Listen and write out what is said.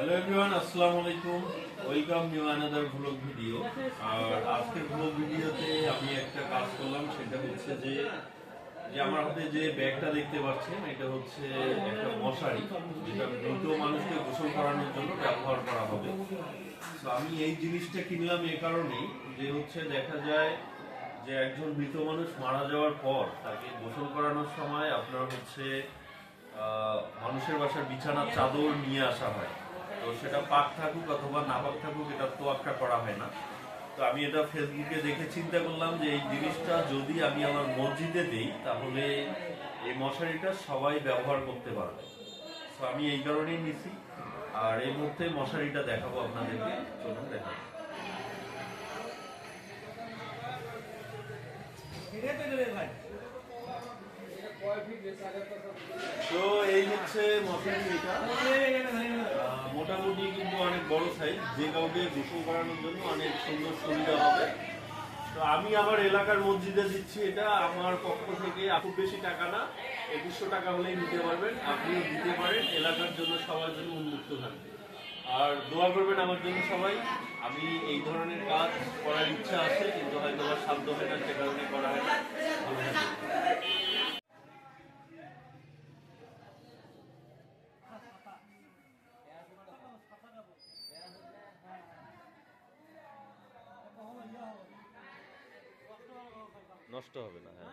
Hello everyone আসসালামু আলাইকুম welcome new another vlog video আর আজকের ভ্লগ ভিডিওতে আমি একটা কাজ করলাম, সেটা হচ্ছে যে যে আমার হাতে যে ব্যাগটা দেখতে পাচ্ছেন, এটা হচ্ছে একটা মশারি, যেটা মৃত মানুষকে গোসল করানোর জন্য ব্যবহার করা হবে। তো আমি এই জিনিসটা কিনলাম এই কারণেই যে হচ্ছে দেখা যায় যে একজন মৃত মানুষ মারা যাওয়ার পর তাকে গোসল করানোর সময় আপনার হচ্ছে মানুষের বাসার বিছানার চাদর নিয়ে আসা হয়। তো সেটা পাক থাকুক অথবা না পাক থাকুক, এটা তো তোয়াক্কা করা হয় না। তো আমি এটা ফেসবুকে দেখে চিন্তা করলাম যে এই জিনিসটা যদি আমি আমার মসজিদে দিই, তাহলে এই মশারিটা সবাই ব্যবহার করতে পারবে। তো আমি এই কারণেই নিছি। আর এই মুহূর্তে মশারিটা দেখাবো আপনাদেরকে। চলুন দেখাবো তো এই হচ্ছে মশারি সাইজ যে কাউকে গোসল করানোর জন্য অনেক সুন্দর সুবিধা হবে। তো আমি আমার এলাকার মসজিদে দিচ্ছি এটা। আমার পক্ষ থেকে খুব বেশি টাকা না, একুশশো টাকা হলেই নিতে পারবেন। আপনিও দিতে পারেন, এলাকার জন্য সবার জন্য উন্মুক্ত থাকবে। আর দোয়া করবেন আমার জন্য সবাই, আমি এই ধরনের কাজ করার ইচ্ছা আছে, কিন্তু হয়তো আমার সাধ্য হয় না, সে কারণে করা হয় না। ভালো নষ্ট হবে না হ্যাঁ।